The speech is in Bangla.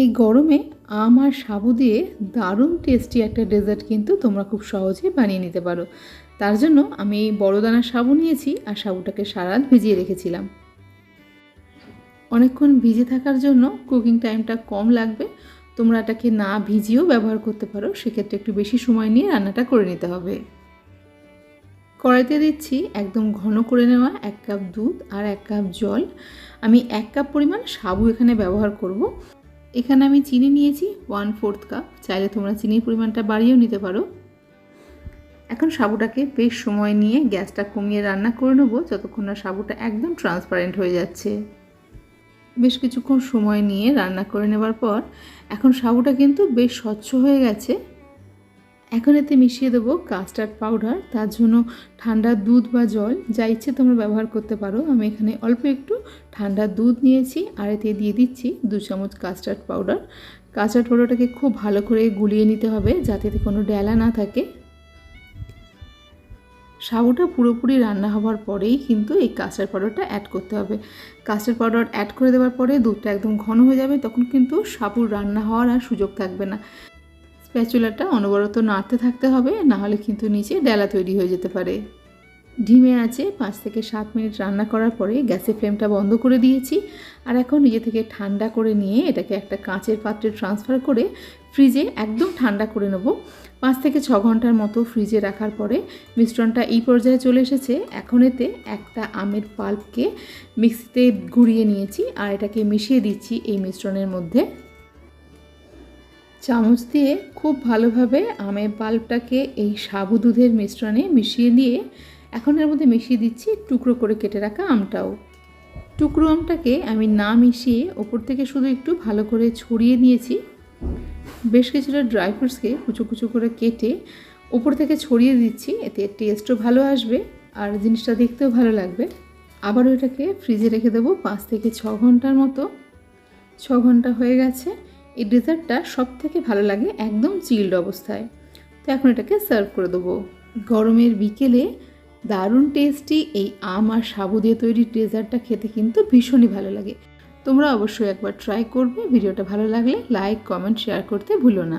এই গরমে আম আর সাবু দিয়ে দারুণ টেস্টি একটা ডেজার্ট কিন্তু তোমরা খুব সহজে বানিয়ে নিতে পারো। তার জন্য আমি বড় দানার সাবু নিয়েছি আর সাবুটাকে সারা রাত ভিজিয়ে রেখেছিলাম। অনেকক্ষণ ভিজে থাকার জন্য কুকিং টাইমটা কম লাগবে। তোমরা এটাকে না ভিজিয়েও ব্যবহার করতে পারো, সেক্ষেত্রে একটু বেশি সময় নিয়ে রান্নাটা করে নিতে হবে। কড়াইতে দিচ্ছি একদম ঘন করে নেওয়া এক কাপ দুধ আর এক কাপ জল। আমি এক কাপ পরিমাণ সাবু এখানে ব্যবহার করব। এখানে আমি চিনি নিয়েছি ওয়ান ফোর্থ কাপ চাইলে তোমরা চিনির পরিমাণটা বাড়িয়েও নিতে পারো। এখন সাবুটাকে বেশ সময় নিয়ে গ্যাসটা কমিয়ে রান্না করে নেব, যতক্ষণ না সাবুটা একদম ট্রান্সপারেন্ট হয়ে যাচ্ছে। বেশ কিছুক্ষণ সময় নিয়ে রান্না করে নেবার পর, এখন সাবুটা কিন্তু বেশ স্বচ্ছ হয়ে গেছে। এখন এতে মিশিয়ে দেবো কাস্টার্ড পাউডার তার জন্য ঠান্ডা দুধ বা জল, যা ইচ্ছে তোমরা ব্যবহার করতে পারো। আমি এখানে অল্প একটু ঠান্ডা দুধ নিয়েছি, আর এতে দিয়ে দিচ্ছি দু চামচ কাস্টার্ড পাউডার কাস্টার্ড পাউডারটাকে খুব ভালো করে গুলিয়ে নিতে হবে, যাতে কোনো ডেলা না থাকে। সাবুটা পুরোপুরি রান্না হওয়ার পরেই কিন্তু এই কাস্টার্ড পাউডারটা অ্যাড করতে হবে। কাস্টার্ড পাউডার অ্যাড করে দেওয়ার পরে দুধটা একদম ঘন হয়ে যাবে, তখন কিন্তু সাবুর রান্না হওয়ার আর সুযোগ থাকবে না। স্প্যাচুলাটা অনবরত নাড়তে থাকতে হবে নাহলে কিন্তু নিচে ডেলা তৈরি হয়ে যেতে পারে। ডিমে আছে পাঁচ থেকে সাত মিনিট রান্না করার পরে গ্যাসের ফ্লেমটা বন্ধ করে দিয়েছি। আর এখন নিজে থেকে ঠান্ডা করে নিয়ে এটাকে একটা কাঁচের পাত্রে ট্রান্সফার করে ফ্রিজে একদম ঠান্ডা করে নেব। পাঁচ থেকে ছ ঘণ্টার মতো ফ্রিজে রাখার পরে মিশ্রণটা এই পর্যায়ে চলে এসেছে। এখন এতে একটা আমের পাল্পকে মিক্সিতে ঘুরিয়ে নিয়েছি। আর এটাকে মিশিয়ে দিচ্ছি এই মিশ্রণের মধ্যে। চামচ দিয়ে খুব ভালোভাবে আমের পাল্পটাকে এই সাবু দুধের মিশ্রণে মিশিয়ে দিয়ে এখন এর মধ্যে মিশিয়ে দিচ্ছি টুকরো করে কেটে রাখা আমটাও। টুকরো আমটাকে আমি না মিশিয়ে ওপর থেকে শুধু একটু ভালো করে ছড়িয়ে নিয়েছি। বেশ কিছুটা ড্রাই ফ্রুটসকে কুচো কুচো করে কেটে ওপর থেকে ছড়িয়ে দিচ্ছি, এতে টেস্টও ভালো আসবে আর জিনিসটা দেখতেও ভালো লাগবে। আবার ওইটাকে ফ্রিজে রেখে দেবো পাঁচ থেকে ছ ঘণ্টার মতো। ছ ঘণ্টা হয়ে গেছে। এই ডেজার্টটা সব থেকে ভালো লাগে একদম চিল্ড অবস্থায়। তো এখন এটাকে সার্ভ করে দেবো। গরমের বিকেলে দারুণ টেস্টি এই আম আর সাবু দিয়ে তৈরি ডেজার্টটা খেতে কিন্তু ভীষণই ভালো লাগে। তোমরা অবশ্যই একবার ট্রাই করবে, ভিডিওটা ভালো লাগলে লাইক, কমেন্ট, শেয়ার করতে ভুলো না।